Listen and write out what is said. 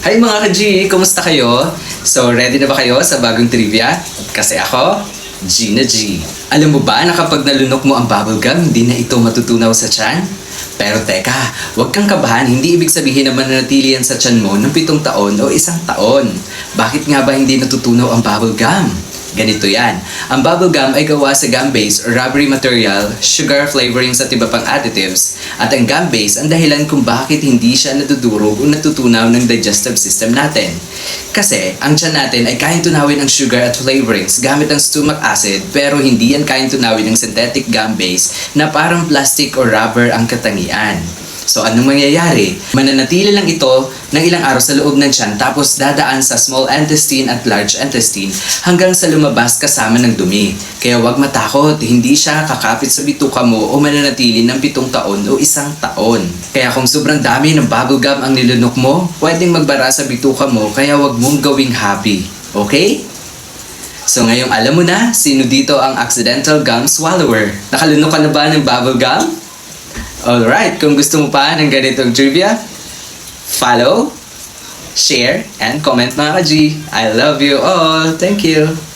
Hi mga ka-G! Kumusta kayo? So, ready na ba kayo sa bagong trivia? Kasi ako, G na G. Alam mo ba na kapag nalunok mo ang bubblegum, hindi na ito matutunaw sa tiyan? Pero teka, huwag kang kabahan, hindi ibig sabihin na mananatili yan sa tiyan mo ng pitong taon o isang taon. Bakit nga ba hindi natutunaw ang bubblegum? Ganito yan. Ang bubblegum ay gawa sa gum base or rubbery material, sugar flavorings at iba pang additives. At ang gum base ang dahilan kung bakit hindi siya nadudurog o natutunaw ng digestive system natin. Kasi ang tiyan natin ay kayang tunawin ang sugar at flavorings gamit ang stomach acid pero hindi yan kayang tunawin ng synthetic gum base na parang plastic o rubber ang katangian. So anong mangyayari? Mananatili lang ito ng ilang araw sa loob ng tiyan tapos dadaan sa small intestine at large intestine hanggang sa lumabas kasama ng dumi. Kaya huwag matakot, hindi siya kakapit sa bituka mo o mananatili ng pitong taon o isang taon. Kaya kung sobrang dami ng bubblegum ang nilunok mo, pwedeng magbara sa bituka mo kaya huwag mong gawing happy. Okay? So ngayong alam mo na, sino dito ang accidental gum swallower? Nakalunok ka na ba ng bubblegum? Alright, kung gusto mo pa ng ganitong trivia, follow, share, and comment mga ka-G. I love you all. Thank you.